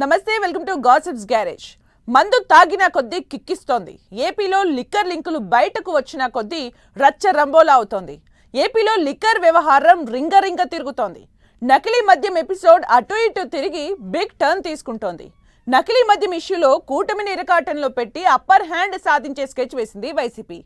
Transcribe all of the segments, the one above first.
నమస్తే welcome to gossips garage. మందు తాగిన కొద్దీ కిక్కిస్తోంది. ఏపీలో లిక్కర్ లింకులు బయటకు వచ్చిన కొద్దీ రచ్చ రంబోలా అవుతోంది. ఏపీలో లిక్కర్ వ్యవహారం రింగ తిరుగుతోంది. నకిలీ మద్యం ఎపిసోడ్ అటు ఇటు తిరిగి బిగ్ టర్న్ తీసుకుంటోంది. నకిలీ మద్యం ఇష్యూలో కూటమిని ఇరకాటంలో పెట్టి అప్పర్ హ్యాండ్ సాధించే స్కెచ్ వేసింది వైసీపీ.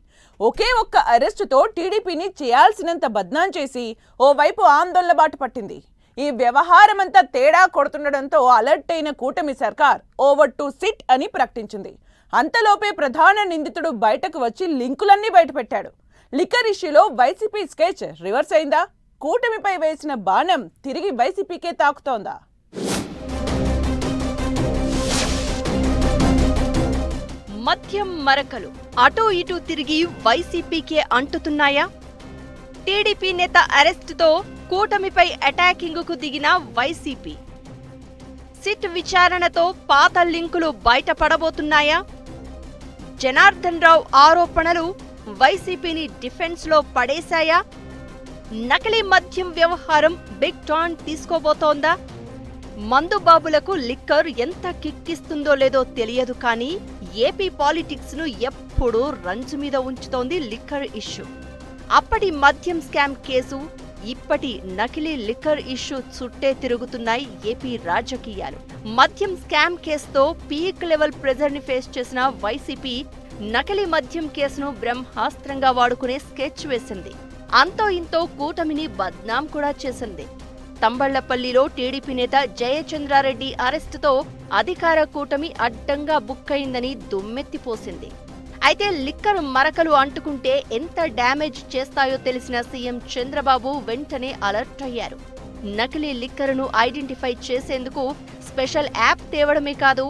ఒకే ఒక్క అరెస్టుతో టీడీపీని చేయాల్సినంత బద్నాం చేసి ఓవైపు ఆందోళన బాట పట్టింది. ఈ వ్యవహారమంతా తేడా కొడుతుండడంతో అలర్ట్ అయిన కూటమి సర్కార్ ఓవర్ టు సిట్ అని ప్రకటించింది. అంతలోపే ప్రధాన నిందితుడు బయటకు వచ్చి లింకులన్నీ బయటపెట్టాడు. లిక్కర్ ఇష్యూలో వైసీపీ స్కెచ్ రివర్స్ అయిందా? కూటమిపై వేసిన బాణం తిరిగి వైసీపీకే తాకుతోందా? మద్యం మరకలు అటూ ఇటూ తిరిగి వైసీపీకే అంటుతున్నాయా? టీడీపీ నేత అరెస్టుతో కూటమిపై అటాకింగ్కు దిగిన వైసీపీ. సిట్ విచారణతో పాత లింకులు బయటపడబోతున్నాయా? జనార్దన్ రావు ఆరోపణలు వైసీపీని డిఫెన్స్లో పడేశాయా? నకిలీ మద్యం వ్యవహారం బిగ్ టాన్ తీసుకోబోతోందా? మందుబాబులకు లిక్కర్ ఎంత కిక్కిస్తుందో లేదో తెలియదు కానీ ఏపీ పాలిటిక్స్ను ఎప్పుడూ రంజు మీద ఉంచుతోంది లిక్కర్ ఇష్యూ. అప్పటి మద్యం స్కామ్ కేసు ఇప్పటి నకిలీ లిక్కర్ ఇష్యూ చుట్టే తిరుగుతున్నాయి ఏపీ రాజకీయాలు. మద్యం స్కామ్ కేసుతో పీక్ లెవెల్ ప్రెజర్ని ఫేస్ చేసిన వైసీపీ నకిలీ మద్యం కేసును బ్రహ్మాస్త్రంగా వాడుకునే స్కెచ్ వేసింది. అంతో ఇంతో కూటమిని బద్నాం కూడా చేసింది. తంబళ్ళపల్లిలో టీడీపీ నేత జయచంద్రారెడ్డి అరెస్టుతో అధికార కూటమి అడ్డంగా బుక్కయిందని దుమ్మెత్తిపోసింది. అయితే లిక్కర్ మరకలు అంటుకుంటే ఎంత డ్యామేజ్ చేస్తాయో తెలిసిన సీఎం చంద్రబాబు వెంటనే అలర్ట్ అయ్యారు. నకిలీ లిక్కర్ను ఐడెంటిఫై చేసేందుకు స్పెషల్ యాప్ తేవడమే కాదు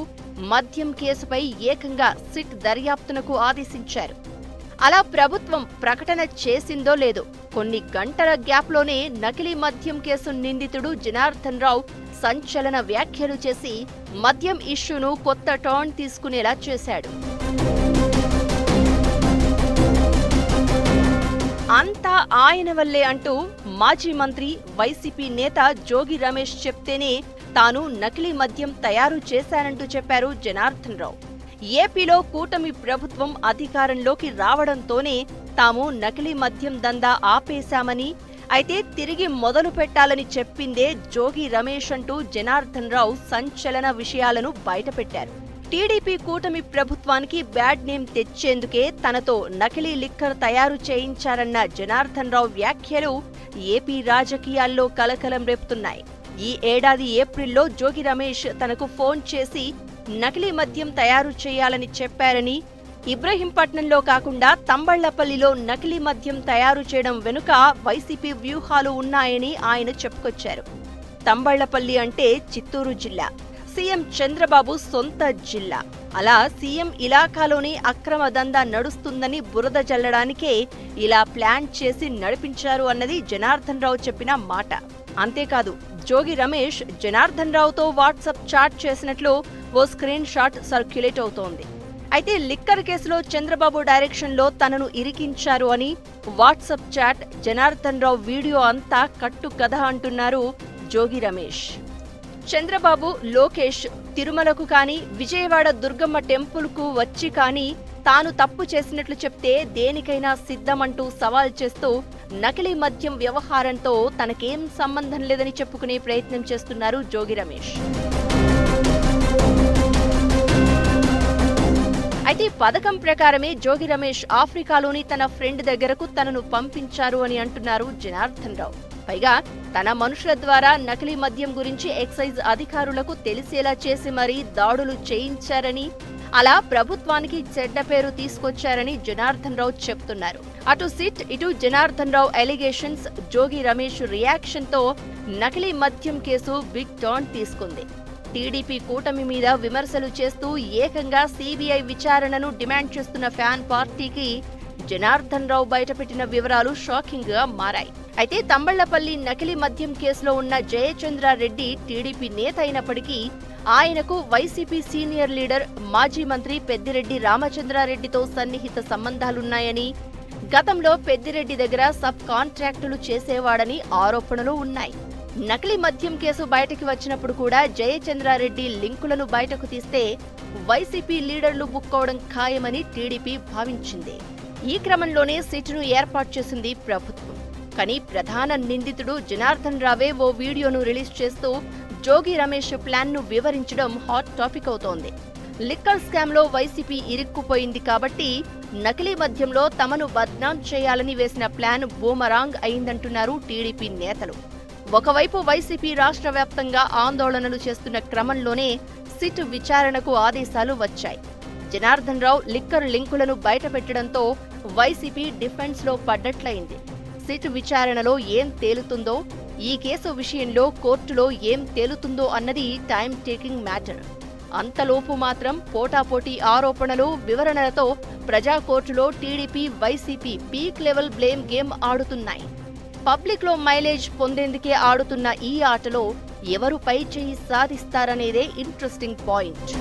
మద్యం కేసుపై ఏకంగా సిట్ దర్యాప్తునకు ఆదేశించారు. అలా ప్రభుత్వం ప్రకటన చేసిందో లేదో కొన్ని గంటల గ్యాప్లోనే నకిలీ మద్యం కేసు నిందితుడు జనార్దన్ రావు సంచలన వ్యాఖ్యలు చేసి మద్యం ఇష్యూను కొత్త టర్న్ తీసుకునేలా చేశాడు. అంతా ఆయన వల్లే అంటూ మాజీ మంత్రి వైసీపీ నేత జోగి రమేష్ చెప్తేనే తాను నకిలీ మద్యం తయారు చేశానంటూ చెప్పారు జనార్దన్ రావు. ఏపీలో కూటమి ప్రభుత్వం అధికారంలోకి రావడంతోనే తాము నకిలీ మద్యం దందా ఆపేశామని అయితే తిరిగి మొదలు పెట్టాలని చెప్పిందే జోగి రమేష్ అంటూ జనార్దన్ రావు సంచలన విషయాలను బయటపెట్టారు. టీడీపీ కూటమి ప్రభుత్వానికి బ్యాడ్ నేమ్ తెచ్చేందుకే తనతో నకిలీ లిక్కర్ తయారు చేయించారన్న జనార్దన్ రావు వ్యాఖ్యలు ఏపీ రాజకీయాల్లో కలకలం రేపుతున్నాయి. ఈ ఏడాది ఏప్రిల్లో జోగి రమేష్ తనకు ఫోన్ చేసి నకిలీ మద్యం తయారు చేయాలని చెప్పారని ఇబ్రహీంపట్నంలో కాకుండా తంబళ్ళపల్లిలో నకిలీ మద్యం తయారు చేయడం వెనుక వైసీపీ వ్యూహాలు ఉన్నాయని ఆయన చెప్పుకొచ్చారు. తంబళ్ళపల్లి అంటే చిత్తూరు జిల్లా. సీఎం చంద్రబాబు సొంత జిల్లా. అలా సీఎం ఇలాకాలోని అక్రమ దందా నడుస్తుందని బురద జల్లడానికే ఇలా ప్లాన్ చేసి నడిపించారు అన్నది జనార్దన్ రావు చెప్పిన మాట. అంతేకాదు జోగి రమేష్ జనార్దన్ రావుతో వాట్సాప్ చాట్ చేసినట్లు ఓ స్క్రీన్ షాట్ సర్క్యులేట్ అవుతోంది. అయితే లిక్కర్ కేసులో చంద్రబాబు డైరెక్షన్లో తనను ఇరికించారు అని WhatsApp chat Janardhan Rao video అంతా కట్టు కథ అంటున్నారు జోగి రమేష్. చంద్రబాబు లోకేష్ తిరుమలకు కానీ విజయవాడ దుర్గమ్మ టెంపుల్కు వచ్చి కానీ తాను తప్పు చేసినట్లు చెప్తే దేనికైనా సిద్ధమంటూ సవాల్ చేస్తూ నకిలీ మద్యం వ్యవహారంతో తనకేం సంబంధం లేదని చెప్పుకునే ప్రయత్నం చేస్తున్నారు జోగి రమేష్. అయితే పథకం ప్రకారమే జోగి రమేష్ ఆఫ్రికాలోని తన ఫ్రెండ్ దగ్గరకు తనను పంపించారు అని అంటున్నారు జనార్దన్ రావు. పైగా తన మనుషుల ద్వారా నకిలీ మద్యం గురించి ఎక్సైజ్ అధికారులకు తెలిసేలా చేసి మరీ దాడులు చేయించారని అలా ప్రభుత్వానికి చెడ్డ పేరు తీసుకొచ్చారని జనార్దన్ రావు చెప్తున్నారు. అటు సిట్ ఇటు జనార్దన్ రావు ఎలిగేషన్స్ జోగి రమేష్ రియాక్షన్తో నకిలీ మద్యం కేసు బిగ్ టర్న్ తీసుకుంది. టీడీపీ కూటమి మీద విమర్శలు చేస్తూ ఏకంగా సీబీఐ విచారణను డిమాండ్ చేస్తున్న ఫ్యాన్ పార్టీకి జనార్దన్ రావు బయటపెట్టిన వివరాలు షాకింగ్గా మారాయి. అయితే తంబళ్ళపల్లి నకిలీ మద్యం కేసులో ఉన్న జయచంద్రారెడ్డి టీడీపీ నేత అయినప్పటికీ ఆయనకు వైసీపీ సీనియర్ లీడర్ మాజీ మంత్రి పెద్దిరెడ్డి రామచంద్రారెడ్డితో సన్నిహిత సంబంధాలున్నాయని గతంలో పెద్దిరెడ్డి దగ్గర సబ్ కాంట్రాక్టులు చేసేవాడని ఆరోపణలు ఉన్నాయి. నకిలీ మద్యం కేసు బయటకి వచ్చినప్పుడు కూడా జయచంద్రారెడ్డి లింకులను బయటకు తీస్తే వైసీపీ లీడర్లు బుక్కోవడం ఖాయమని టీడీపీ భావించింది. ఈ క్రమంలోనే సిట్ను ఏర్పాటు చేసింది ప్రభుత్వం. కానీ ప్రధాన నిందితుడు జనార్దన్ రావే ఓ వీడియోను రిలీజ్ చేస్తూ జోగి రమేష్ ప్లాన్ను వివరించడం హాట్ టాపిక్ అవుతోంది. లిక్కర్ స్కామ్లో వైసీపీ ఇరుక్కుపోయింది కాబట్టి నకిలీ మద్యంలో తమను బద్నాం చేయాలని వేసిన ప్లాన్ బూమరాంగ్ అయిందంటున్నారు టీడీపీ నేతలు. ఒకవైపు వైసీపీ రాష్ట్ర వ్యాప్తంగా ఆందోళనలు చేస్తున్న క్రమంలోనే సిట్ విచారణకు ఆదేశాలు వచ్చాయి. జనార్దన్ రావు లిక్కర్ లింకులను బయటపెట్టడంతో వైసీపీ డిఫెన్స్లో పడ్డట్లయింది. సిట్ విచారణలో ఏం తేలుతుందో ఈ కేసు విషయంలో కోర్టులో ఏం తేలుతుందో అన్నది టైం టేకింగ్ మ్యాటర్. అంతలోపు మాత్రం పోటాపోటీ ఆరోపణలు వివరణలతో ప్రజా కోర్టులో TDP YCP peak level blame game ఆడుతున్నాయి. పబ్లిక్లో మైలేజ్ పొందేందుకే ఆడుతున్న ఈ ఆటలో ఎవరు పై చేయి సాధిస్తారనేదే ఇంట్రెస్టింగ్ పాయింట్.